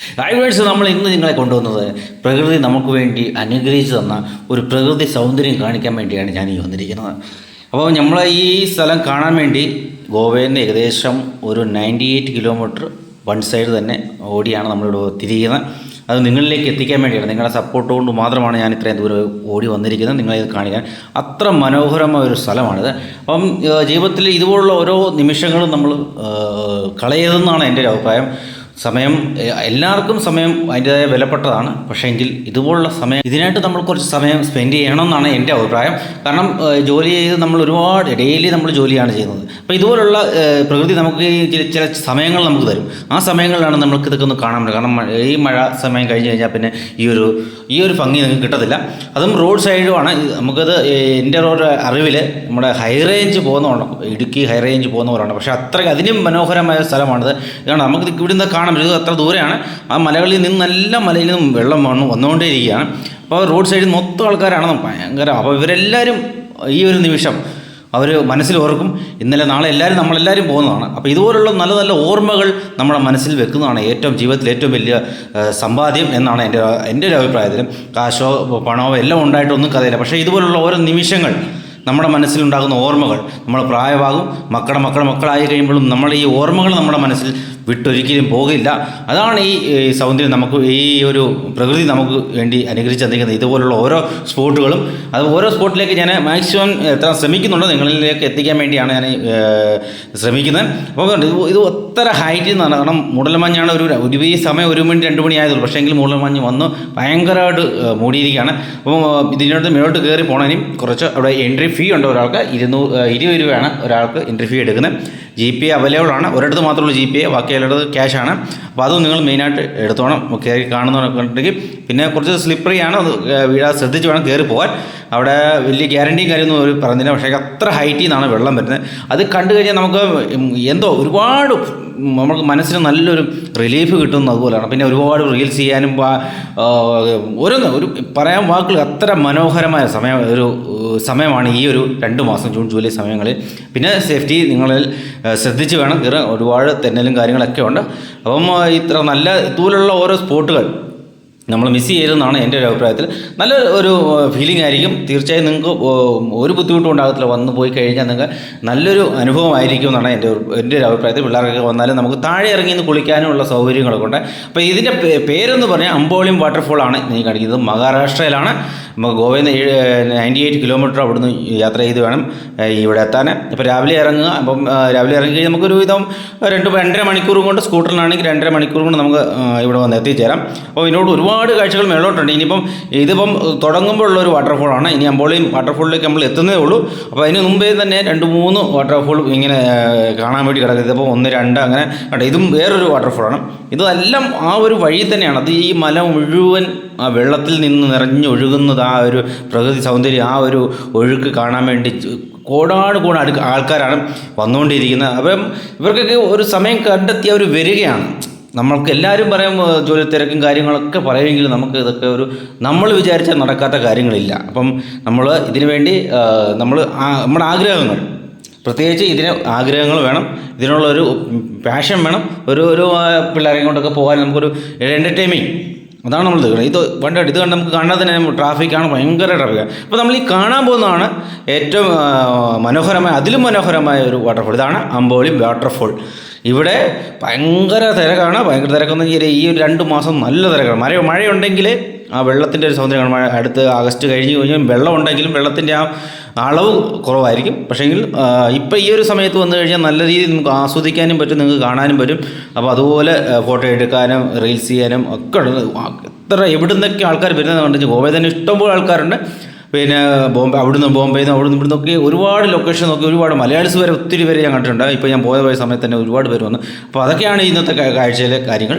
Drivers നമ്മൾ ഇന്ന് നിങ്ങളെ കൊണ്ടുവന്നത് പ്രകൃതി നമുക്ക് വേണ്ടി അനുഗ്രഹിച്ചു തന്ന ഒരു പ്രകൃതി സൗന്ദര്യം കാണിക്കാൻ വേണ്ടിയാണ് ഞാൻ ഈ വന്നിരിക്കുന്നത്. അപ്പോൾ നമ്മൾ ഈ സ്ഥലം കാണാൻ വേണ്ടി ഗോവയിൽ നിന്ന് ഏകദേശം ഒരു ninety eight kilometre one side തന്നെ ഓടിയാണ് നമ്മളിവിടെ തിരിയുന്നത്. അത് നിങ്ങളിലേക്ക് എത്തിക്കാൻ വേണ്ടിയാണ്. നിങ്ങളുടെ സപ്പോർട്ട് കൊണ്ട് മാത്രമാണ് ഞാൻ ഇത്രയും ദൂരം ഓടി വന്നിരിക്കുന്നത്. നിങ്ങളെ ഇത് കാണിക്കാൻ അത്ര മനോഹരമായ ഒരു സ്ഥലമാണിത്. അപ്പം ജീവിതത്തിൽ ഇതുപോലുള്ള ഓരോ നിമിഷങ്ങളും നമ്മൾ കളയരുതെന്നാണ് എന്റെ ഒരു അഭിപ്രായം. സമയം എല്ലാവർക്കും സമയം അതിന്റെതായ വിലപ്പെട്ടതാണ്. പക്ഷേ എങ്കിൽ ഇതുപോലുള്ള സമയം ഇതിനായിട്ട് നമ്മൾ കുറച്ച് സമയം സ്പെൻഡ് ചെയ്യണമെന്നാണ് എന്റെ അഭിപ്രായം. കാരണം ജോലി ചെയ്ത് നമ്മൾ ഒരുപാട് ഡെയിലി നമ്മൾ ജോലിയാണ് ചെയ്യുന്നത്. അപ്പോൾ ഇതുപോലുള്ള പ്രകൃതി നമുക്ക് ചില സമയങ്ങൾ നമുക്ക് തരും. ആ സമയങ്ങളിലാണ് നമുക്ക് ഇതൊക്കെ ഒന്ന് കാണാൻ പറ്റും കാരണം ഈ മഴ സമയം കഴിഞ്ഞ് കഴിഞ്ഞാൽ പിന്നെ ഈ ഒരു ഈ ഒരു ഭംഗി നിങ്ങൾക്ക് കിട്ടത്തില്ല. അതും റോഡ് സൈഡുമാണ് നമുക്കത് എന്റെ ഒരു അറിവിൽ നമ്മുടെ ഹൈ റേഞ്ച് പോകുന്നവരാണ് ഇടുക്കി ഹൈ റേഞ്ച് പോകുന്നവരാണ്. പക്ഷേ അത്രയ്ക്ക് അതിനും മനോഹരമായ സ്ഥലമാണിത്. കാരണം നമുക്ക് ഇവിടുന്ന് കാണാൻ പറ്റും ഇത് അത്ര ദൂരെയാണ്. ആ മലകളിൽ നിന്ന് നല്ല മലയിൽ നിന്നും വെള്ളം വന്നു വന്നുകൊണ്ടേയിരിക്കുകയാണ്. അപ്പോൾ റോഡ് സൈഡിൽ മൊത്തം ആൾക്കാരാണ് ഭയങ്കര അപ്പോൾ ഇവരെല്ലാവരും ഈ ഒരു നിമിഷം അവർ മനസ്സിൽ ഓർക്കും ഇന്നലെ നാളെ എല്ലാവരും നമ്മളെല്ലാവരും പോകുന്നതാണ്. അപ്പോൾ ഇതുപോലുള്ള നല്ല നല്ല ഓർമ്മകൾ നമ്മുടെ മനസ്സിൽ വെക്കുന്നതാണ് ഏറ്റവും ജീവിതത്തിൽ ഏറ്റവും വലിയ സമ്പാദ്യം എന്നാണ് എന്റെ എന്റെ ഒരു അഭിപ്രായത്തിൽ കാശോ പണമോ എല്ലാം ഉണ്ടായിട്ടൊന്നും കഥയില്ല. പക്ഷേ ഇതുപോലുള്ള ഓരോ നിമിഷങ്ങൾ നമ്മുടെ മനസ്സിലുണ്ടാകുന്ന ഓർമ്മകൾ നമ്മൾ പ്രായമാകും. മക്കളുടെ മക്കളുടെ മക്കളായി കഴിയുമ്പോഴും നമ്മൾ ഈ ഓർമ്മകൾ നമ്മുടെ മനസ്സിൽ വിട്ടൊരിക്കലും പോകില്ല. അതാണ് ഈ സൗന്ദര്യം നമുക്ക് ഈ ഒരു പ്രകൃതി നമുക്ക് വേണ്ടി അനുഗ്രഹിച്ച് തന്നിരിക്കുന്നത്. ഇതുപോലുള്ള ഓരോ സ്പോട്ടുകളും അത് ഓരോ സ്പോട്ടിലേക്ക് ഞാൻ മാക്സിമം എത്ര ശ്രമിക്കുന്നുണ്ടോ. നിങ്ങളിലേക്ക് എത്തിക്കാൻ വേണ്ടിയാണ് ഞാൻ ശ്രമിക്കുന്നത്. അപ്പോൾ ഇത് ഒത്തര ഹൈറ്റിൽ നിന്നാണ്. കാരണം മൂടൽമഞ്ഞാണ് ഒരു ഒരു ഈ സമയം ഒരു മണി രണ്ട് മണി ആയതുള്ളൂ. പക്ഷേ എങ്കിൽ മൂടൽമഞ്ഞ് വന്ന് ഭയങ്കരമായിട്ട് മൂടിയിരിക്കുകയാണ്. അപ്പോൾ ഇതിനോട് മേലോട്ട് കയറി പോകണമെങ്കിൽ കുറച്ച് അവിടെ എൻട്രി ഫീ ഉണ്ട് ഒരാൾക്ക്. ഇരുന്നൂറ് ഇരുപത് രൂപയാണ് ഒരാൾക്ക് എൻട്രി ഫീ എടുക്കുന്നത്. ജി പി എ അവൈലബിൾ ആണ്. ഒരിടത്ത് മാത്രമുള്ള ജി പി എ ബാക്കി എല്ലായിടത്ത് ക്യാഷ് ആണ്. അപ്പോൾ അതും നിങ്ങൾ മെയിനായിട്ട് എടുത്തോണം. കയറി കാണുന്നവരൊക്കെ ഉണ്ടെങ്കിൽ പിന്നെ കുറച്ച് സ്ലിപ്പറി ആണ്. അത് വീഴാതെ ശ്രദ്ധിച്ച് വേണം കയറി പോകാൻ അവിടെ വലിയ ഗ്യാരണ്ടിയും കാര്യമൊന്നും ഒരു പറഞ്ഞില്ല. പക്ഷേ അത്ര ഹൈറ്റിൽ നിന്നാണ് വെള്ളം വരുന്നത്. അത് കണ്ടു കഴിഞ്ഞാൽ നമുക്ക് എന്തോ ഒരുപാട് നമുക്ക് മനസ്സിന് നല്ലൊരു റിലീഫ് കിട്ടുന്നത് അതുപോലെയാണ്. പിന്നെ ഒരുപാട് റീൽസ് ചെയ്യാനും ഓരോന്ന് ഒരു പറയാൻ വാക്കുകൾ അത്ര മനോഹരമായ സമയം ഒരു സമയമാണ് ഈ ഒരു രണ്ട് മാസം ജൂൺ ജൂലൈ സമയങ്ങളിൽ. പിന്നെ സേഫ്റ്റി നിങ്ങളിൽ ശ്രദ്ധിച്ച് വേണം. കയറാൻ ഒരുപാട് തെന്നലും കാര്യങ്ങളൊക്കെ ഉണ്ട്. അപ്പം ഇത്ര നല്ല ഇതുപോലുള്ള ഓരോ സ്പോട്ടുകൾ നമ്മൾ മിസ് ചെയ്യരുതെന്നാണ് എന്റെ ഒരു അഭിപ്രായത്തിൽ. നല്ല ഒരു ഫീലിംഗ് ആയിരിക്കും. തീർച്ചയായും നിങ്ങൾക്ക് ഒരു ബുദ്ധിമുട്ടും ഉണ്ടാകത്തില്ല വന്നു പോയി കഴിഞ്ഞാൽ നിങ്ങൾക്ക് നല്ലൊരു അനുഭവമായിരിക്കും എന്നാണ് എന്റെ എന്റെ ഒരു അഭിപ്രായത്തിൽ പിള്ളേർക്കൊക്കെ വന്നാലും നമുക്ക് താഴെ ഇറങ്ങി നിന്ന് കുളിക്കാനുമുള്ള സൗകര്യങ്ങളൊക്കെ ഉണ്ട്. അപ്പോൾ ഇതിന്റെ പേരെന്ന് പറഞ്ഞാൽ അമ്പോളിയം വാട്ടർഫോൾ ആണ് നീ കാണിക്കുന്നത് മഹാരാഷ്ട്രയിലാണ്. നമുക്ക് ഗോവയിൽ നിന്ന് നയന്റി എയ്റ്റ് കിലോമീറ്റർ അവിടുന്ന് യാത്ര ചെയ്ത് വേണം ഇവിടെ എത്താൻ. ഇപ്പോൾ രാവിലെ ഇറങ്ങുക അപ്പം രാവിലെ ഇറങ്ങി കഴിഞ്ഞാൽ നമുക്കൊരു വിധം രണ്ട് രണ്ടര മണിക്കൂർ കൊണ്ട് സ്കൂട്ടറിലാണെങ്കിൽ രണ്ടര മണിക്കൂർ കൊണ്ട് നമുക്ക് ഇവിടെ വന്ന് എത്തിച്ചേരാം. അപ്പോൾ ഇതിനോട് ഒരുപാട് കാഴ്ചകൾ മേളോട്ടുണ്ട് ഇനിയിപ്പം ഇതിപ്പം തുടങ്ങുമ്പോൾ ഉള്ള ഒരു വാട്ടർഫോളാണ് ഇനി അമ്പോളിയും വാട്ടർഫോളിലേക്ക് നമ്മൾ എത്തുന്നേ ഉള്ളൂ. അപ്പോൾ അതിന് മുമ്പേ തന്നെ രണ്ട് മൂന്ന് വാട്ടർഫോൾ ഇങ്ങനെ കാണാൻ വേണ്ടി കിടക്കുന്നത്. അപ്പോൾ ഒന്ന് രണ്ട് അങ്ങനെ കണ്ടോ? ഇതും വേറൊരു വാട്ടർഫോളാണ് ഇതെല്ലാം ആ ഒരു വഴി തന്നെയാണ്. അത് ഈ മല മുഴുവൻ ആ വെള്ളത്തിൽ നിന്ന് നിറഞ്ഞൊഴുകുന്നത് ആ ഒരു പ്രകൃതി സൗന്ദര്യം ആ ഒരു ഒഴുക്ക് കാണാൻ വേണ്ടി കോടാണ് കൂടെ അടുക്ക ആൾക്കാരാണ് വന്നുകൊണ്ടിരിക്കുന്നത്. അപ്പം ഇവർക്കൊക്കെ ഒരു സമയം കണ്ടെത്തി അവർ വരികയാണ്. നമ്മൾക്ക് എല്ലാവരും പറയും ജോലി തിരക്കും കാര്യങ്ങളൊക്കെ പറയുമെങ്കിലും നമുക്ക് ഇതൊക്കെ ഒരു നമ്മൾ വിചാരിച്ചാൽ നടക്കാത്ത കാര്യങ്ങളില്ല. അപ്പം നമ്മൾ ഇതിനു വേണ്ടി നമ്മൾ നമ്മുടെ ആഗ്രഹങ്ങൾ പ്രത്യേകിച്ച് ഇതിന് ആഗ്രഹങ്ങൾ വേണം. ഇതിനുള്ള ഒരു പാഷൻ വേണം. ഒരു ഒരു പിള്ളേരെ കൊണ്ടൊക്കെ പോകാൻ നമുക്കൊരു എന്റർടൈൻമിങ് അതാണ് നമ്മൾ ഇത് പണ്ട് ഇത് കണ്ട് നമുക്ക് കാണാൻ തന്നെ ട്രാഫിക്കാണ് ഭയങ്കര ട്രാഫിക്കാണ് അപ്പോൾ നമ്മൾ ഈ കാണാൻ പോകുന്നതാണ് ഏറ്റവും മനോഹരമായ അതിലും മനോഹരമായ ഒരു വാട്ടർഫോൾ ഇതാണ് അമ്പോളി വാട്ടർഫോൾ ഇവിടെ ഭയങ്കര തിരക്കാണ്. ഭയങ്കര തിരക്കെന്ന് വെച്ചാൽ ഈ ഒരു രണ്ട് മാസം നല്ല തിരക്കാണ്. മഴ മഴയുണ്ടെങ്കിൽ ആ വെള്ളത്തിന്റെ ഒരു സൗന്ദര്യമാണ്. മഴ അടുത്ത് ആഗസ്റ്റ് കഴിഞ്ഞ് കഴിഞ്ഞാൽ വെള്ളം ഉണ്ടെങ്കിലും വെള്ളത്തിന്റെ ആ അളവ് കുറവായിരിക്കും. പക്ഷേങ്കിൽ ഇപ്പോൾ ഈ ഒരു സമയത്ത് വന്നു കഴിഞ്ഞാൽ നല്ല രീതിയിൽ നമുക്ക് ആസ്വദിക്കാനും പറ്റും നിങ്ങൾക്ക് കാണാനും പറ്റും. അപ്പോൾ അതുപോലെ ഫോട്ടോ എടുക്കാനും റീൽസ് ചെയ്യാനും ഒക്കെ എത്ര എവിടുന്നൊക്കെ ആൾക്കാർ വരുന്നത് കണ്ടെങ്കിൽ ഗോവയിൽ തന്നെ ഇഷ്ടംപോലെ ആൾക്കാരുണ്ട്. പിന്നെ ബോംബെ അവിടുന്ന് ബോംബെയിൽ നിന്ന് അവിടുന്ന് ഇവിടുന്ന് ഒക്കെ ഒരുപാട് ലൊക്കേഷൻ നോക്കി ഒരുപാട് മലയാളീസ് വരെ ഒത്തിരി പേര് ഞാൻ കണ്ടിട്ടുണ്ട്. ഇപ്പോൾ ഞാൻ പോയ പോയ സമയത്ത് തന്നെ ഒരുപാട് പേര് വന്നു. അപ്പോൾ അതൊക്കെയാണ് ഇന്നത്തെ കാഴ്ചയിലെ കാര്യങ്ങൾ.